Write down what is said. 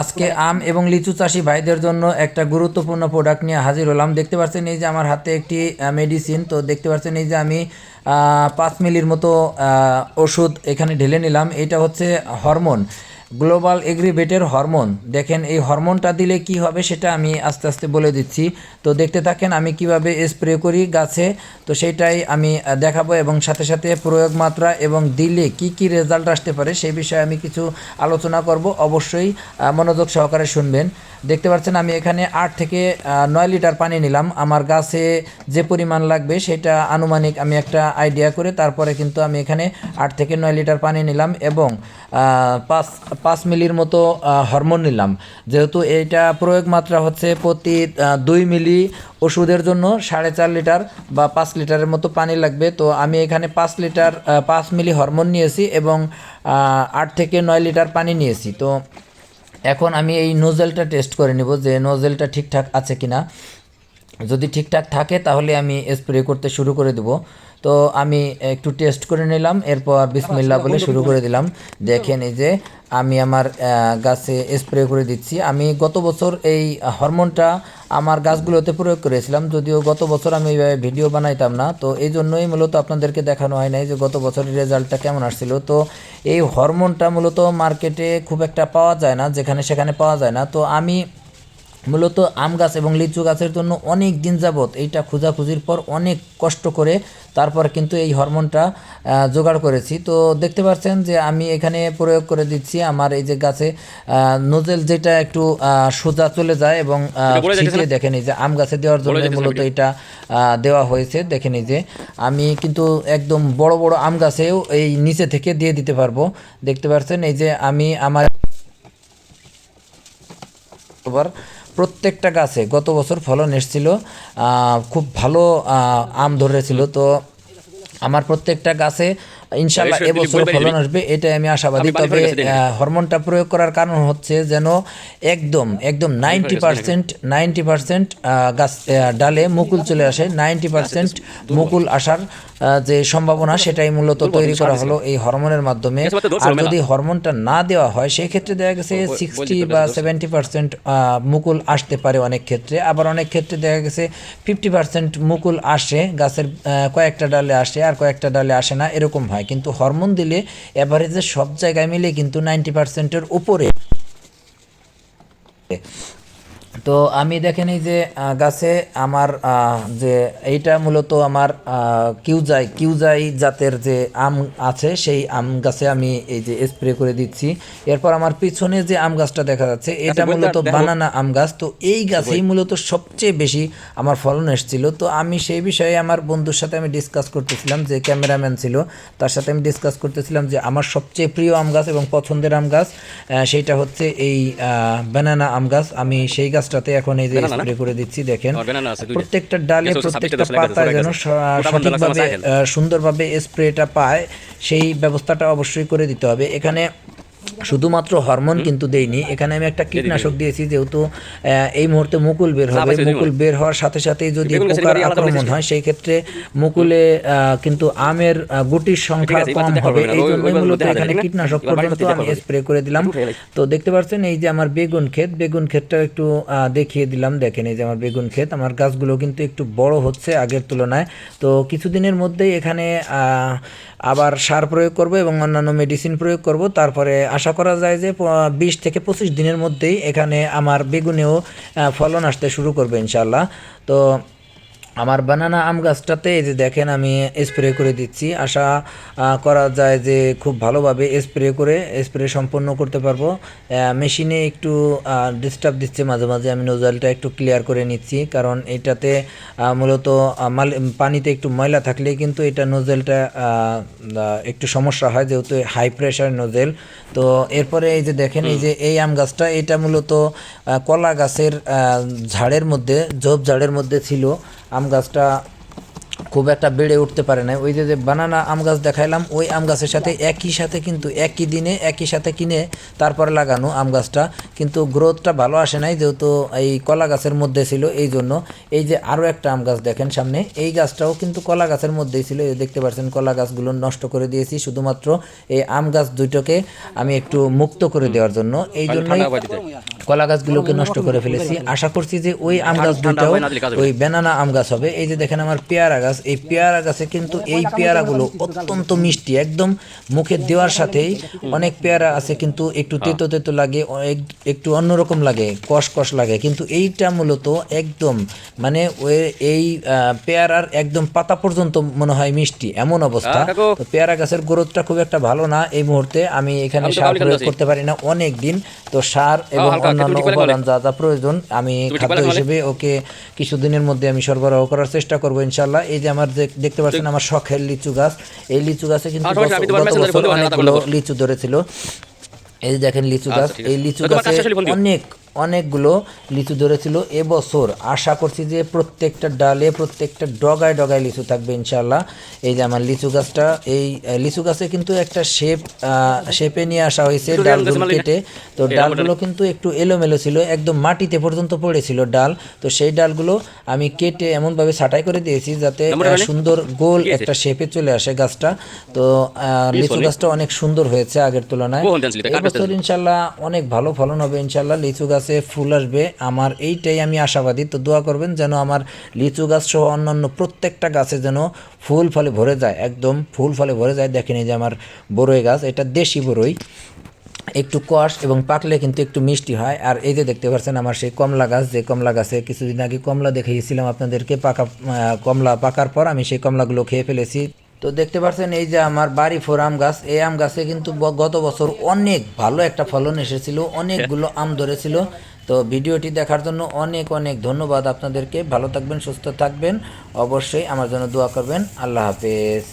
আজকে আম এবং লিচু চাষি ভাইদের জন্য একটা গুরুত্বপূর্ণ প্রোডাক্ট নিয়ে হাজির হলাম। দেখতে পাচ্ছেন এই যে আমার হাতে একটি মেডিসিন তো দেখতে পাচ্ছেন এই যে আমি পাঁচ মিলির মতো ওষুধ এখানে ঢেলে নিলাম। এটা হচ্ছে হরমোন। Global এগ্রিভেটের hormone. দেখেন, এই হরমোনটা দিলে কি হবে সেটা আমি আস্তে আস্তে বলে দিচ্ছি। তো দেখতে থাকেন, আমি কীভাবে স্প্রে করি গাছে। তো সেটাই আমি দেখাবো এবং সাথে সাথে প্রয়োগ মাত্রা এবং দিলে কি কি রেজাল্ট আসতে পারে সেই বিষয়ে আমি কিছু আলোচনা করব। অবশ্যই মনোযোগ সহকারে শুনবেন। দেখতে পাচ্ছেন, আমি এখানে আট থেকে নয় লিটার পানি নিলাম। আমার গাছে যে পরিমাণ লাগবে সেটা আনুমানিক আমি একটা আইডিয়া করে তারপরে কিন্তু আমি এখানে আট থেকে নয় লিটার পানি নিলাম এবং পাঁচ পাঁচ মিলির মতো হরমোন নিলাম। যেহেতু এইটা প্রয়োগ মাত্রা হচ্ছে প্রতি দুই মিলি ওষুধের জন্য সাড়ে চার লিটার বা পাঁচ লিটারের মতো পানি লাগবে। তো আমি এখানে পাঁচ লিটার পাঁচ মিলি হরমোন নিয়েছি এবং আট থেকে নয় লিটার পানি নিয়েছি। তো এখন আমি এই নোজেলটা টেস্ট করে নেব যে নোজেলটা ঠিকঠাক আছে কিনা। যদি ঠিকঠাক থাকে তাহলে আমি স্প্রে করতে শুরু করে দেব। তো আমি একটু টেস্ট করে নিলাম, এরপর বিসমিল্লা বলে শুরু করে দিলাম। দেখেন এই যে আমি আমার গাছে স্প্রে করে দিচ্ছি। আমি গত বছর এই হরমোনটা আমার গাছগুলোতে প্রয়োগ করেছিলাম, যদিও গত বছর আমি এইভাবে ভিডিও বানাইতাম না। তো এই জন্যই মূলত আপনাদেরকে দেখানো হয় নাই যে গত বছরের রেজাল্টটা কেমন আসছিল। তো এই হরমোনটা মূলত মার্কেটে খুব একটা পাওয়া যায় না, যেখানে সেখানে পাওয়া যায় না। তো আমি মূলত আম গাছ এবং লিচু গাছের জন্য অনেক দিন যাবৎ এইটা খোঁজাখুঁজির পর অনেক কষ্ট করে তারপর কিন্তু এই হরমোনটা জোগাড় করেছি। তো দেখতে পাচ্ছেন যে আমি এখানে প্রয়োগ করে দিচ্ছি আমার এই যে গাছে নোজেল যেটা একটু সোজা চলে যায় এবং ছিটিয়ে দেখেন এই যে আম গাছে দেওয়ার জন্য মূলত এটা দেওয়া হয়েছে। দেখেন এই যে আমি কিন্তু একদম বড় বড় আম গাছেও এই নিচে থেকে দিয়ে দিতে পারব। দেখতে পাচ্ছেন এই যে আমি আমার প্রত্যেকটা গাছে গত বছর ফলন এসেছিল খুব ভালো আম ধরেছিল। তো আমার প্রত্যেকটা গাছে ইনশাল্লাহ এবছর ফলন আসবে এটাই আমি আশাবাদী। তবে হরমোনটা প্রয়োগ করার কারণ হচ্ছে যেন একদম একদম নাইনটি পার্সেন্ট নাইনটি পার্সেন্ট গাছ ডালে মুকুল চলে আসে। নাইনটি পার্সেন্ট মুকুল আসার যে সম্ভাবনা সেটাই মূলত তৈরি করা হলো এই হরমোনের মাধ্যমে। আর যদি হরমোনটা না দেওয়া হয় সেই ক্ষেত্রে দেখা গেছে সিক্সটি বা সেভেন্টি পার্সেন্ট মুকুল আসতে পারে অনেক ক্ষেত্রে। আবার অনেক ক্ষেত্রে দেখা গেছে ফিফটি পার্সেন্ট মুকুল আসে গাছের কয়েকটা ডালে আসে আর কয়েকটা ডালে আসে না এরকম হয়। কিন্তু হরমোন দিলে অ্যাভারেজে সব জায়গায় মিলে কিন্তু নাইনটি পার্সেন্টের উপরে। তো আমি দেখেন এই যে গাছে আমার যে এইটা মূলত আমার কিউজাই কিউজাই জাতের যে আম আছে সেই আম গাছে আমি এই যে স্প্রে করে দিচ্ছি। এরপর আমার পিছনে যে আম গাছটা দেখা যাচ্ছে এটা মূলত বানানা আম গাছ। তো এই গাছেই মূলত সবচেয়ে বেশি আমার ফলন এসেছিল। তো আমি সেই বিষয়ে আমার বন্ধুর সাথে আমি ডিসকাস করতেছিলাম যে ক্যামেরাম্যান ছিল তার সাথে আমি ডিসকাস করতেছিলাম যে আমার সবচেয়ে প্রিয় আম গাছ এবং পছন্দের আম গাছ সেইটা হচ্ছে এই ব্যানানা আম গাছ। আমি সেই গাছটাতে এখন এই যে স্প্রে করে দিচ্ছি দেখেন। প্রত্যেকটা ডালে প্রত্যেকটা পাতায় যেন সঠিকভাবে সুন্দরভাবে স্প্রেটা পায় সেই ব্যবস্থাটা অবশ্যই করে দিতে হবে। এখানে শুধুমাত্র হরমোন কিন্তু দেইনি। এখানে আমি একটা কীটনাশক দিয়েছি যেহেতু এই মুহূর্তে মুকুল বের হবে। মুকুল বের হওয়ার সাথে সাথেই যদি পোকার আক্রমণ হয় সেই ক্ষেত্রে মুকুলে কিন্তু আমের গুটির সংখ্যা কম হবে। এই জন্যই মূলত এখানে কীটনাশক পর্যন্ত আমি স্প্রে করে দিলাম। তো দেখতে পাচ্ছেন এই যে আমার বেগুন ক্ষেত বেগুন ক্ষেতটা একটু দেখিয়ে দিলাম। দেখেন এই যে আমার বেগুন ক্ষেত। আমার গাছগুলো কিন্তু একটু বড় হচ্ছে আগের তুলনায়। তো কিছুদিনের মধ্যেই এখানে আহ, আবার সার প্রয়োগ করব এবং অন্যান্য মেডিসিন প্রয়োগ করব। তারপরে আশা করা যায় যে বিশ থেকে পঁচিশ দিনের মধ্যেই এখানে আমার বেগুনেও ফলন আসতে শুরু করবে ইনশাল্লাহ তো আমার বানানা আম গাছটাতে এই যে দেখেন আমি স্প্রে করে দিচ্ছি। আশা করা যায় যে খুব ভালোভাবে স্প্রে করে স্প্রে সম্পন্ন করতে পারব। মেশিনে একটু ডিস্টার্ব দিচ্ছে মাঝে মাঝে। আমি নোজালটা একটু ক্লিয়ার করে নিচ্ছি। কারণ এটাতে মূলত মাল- পানিতে একটু ময়লা থাকলে কিন্তু এটা নোজেলটা একটু সমস্যা হয় যেহেতু হাই প্রেশার নোজেল তো এরপরে এই যে দেখেন এই যে এই আম গাছটা এটা মূলত কলা গাছের ঝাড়ের মধ্যে ঝোপ ঝাড়ের মধ্যে ছিল। আম গাছটা খুব একটা বেড়ে উঠতে পারে না ওই যে যে বানানা আম গাছ দেখাইলাম ওই আম গাছের সাথে একই সাথে কিন্তু একই দিনে একই সাথে কিনে তারপরে লাগানো আম গাছটা। কিন্তু গ্রোথটা ভালো আসে নাই যেহেতু এই কলা গাছের মধ্যে ছিল এই জন্য এই যে আরও একটা আম গাছ দেখেন সামনে এই গাছটাও কিন্তু কলা গাছের মধ্যেই ছিল। এই দেখতে পাচ্ছেন কলা গাছগুলো নষ্ট করে দিয়েছি শুধুমাত্র এই আম গাছ দুইটাকে আমি একটু মুক্ত করে দেওয়ার জন্য। এই জন্যই কলা গাছগুলোকে নষ্ট করে ফেলেছি। আশা করছি যে ওই আম গাছ দুইটাও ওই বেনানা আম গাছ হবে। এই যে দেখেন আমার পেয়ারা গাছ এই পেয়ারা গাছে কিন্তু এই পেয়ারাগুলো অত্যন্ত মিষ্টি একদম মুখে দেওয়ার সাথেই অনেক পেয়ারা আছে কিন্তু একটু তেতো তেতো লাগে একটু অন্যরকম লাগে কষ কষ লাগে। কিন্তু এইটা মূলত একদম মানে ওই এই পেয়ারার একদম পাতা পর্যন্ত মনে হয় মিষ্টি এমন অবস্থা। হ্যাঁ, তো পেয়ারা গাছের গ্রোথটা খুব একটা ভালো না এই মুহূর্তে। আমি এখানে সার প্রয়োগ করতে পারি না অনেক দিন তো সার এবং অন্যান্য উপাদান যা যা প্রয়োজন আমি খাদ্য। হিসেবে ওকে কিছুদিনের মধ্যে আমি সরবরাহ করার চেষ্টা করব ইনশাল্লাহ এই যে আমার দেখতে পাচ্ছেন আমার শখের লিচু গাছ এই লিচু গাছে কিন্তু গত বছর অনেকগুলো লিচু ধরেছিল। এই যে দেখেন লিচু আচ্ছা, গাছ এই লিচু গাছে। অনেক অনেকগুলো লিচু ধরেছিল এবছর। আশা করছি যে প্রত্যেকটা ডালে প্রত্যেকটা ডগায় ডগায় লিচু থাকবে ইনশাল্লাহ এই যে আমার লিচু গাছটা এই লিচু গাছে কিন্তু একটা শেপ শেপে নিয়ে আসা হয়েছে ডালগুলো কেটে। তো ডালগুলো কিন্তু একটু এলোমেলো ছিল একদম মাটিতে পর্যন্ত পড়েছিল ডাল। তো সেই ডালগুলো আমি কেটে এমনভাবে ছাঁটাই করে দিয়েছি যাতে মানে? সুন্দর গোল একটা শেপে চলে আসে গাছটা। তো আহ, লিচু গাছটা অনেক সুন্দর হয়েছে আগের তুলনায়। এবছর ইনশাল্লাহ অনেক ভালো ফলন হবে ইনশাল্লাহ লিচু গাছে ফুল আসবে। আমার এইটাই আমি আশাবাদী। তো দোয়া করবেন যেন আমার লিচু গাছ সহ অন্যান্য প্রত্যেকটা গাছে যেন ফুল ফলে ভরে যায়। একদম ফুল ফলে ভরে যায়। দেখেন যে আমার বড়ই গাছ, এটা দেশি বড়ই একটু কষ এবং পাকলে কিন্তু একটু মিষ্টি হয়। আর এই যে দেখতে পাচ্ছেন আমার সেই কমলা গাছ, যে কমলা গাছে কিছুদিন আগে কমলা দেখিয়েছিলাম আপনাদেরকে। পাকা কমলা পাকার পর আমি সেই কমলাগুলো খেয়ে ফেলেছি। তো দেখতে পাচ্ছেন এই যে আমার বাড়ি ফোর আম গাছ। এই আম গাছে কিন্তু গত বছর অনেক ভালো একটা ফলন এসেছিল, অনেকগুলো আম ধরেছিল। তো ভিডিওটি দেখার জন্য অনেক অনেক ধন্যবাদ আপনাদেরকে। ভালো থাকবেন, সুস্থ থাকবেন। অবশ্যই আমার জন্য দোয়া করবেন। আল্লাহ হাফেজ।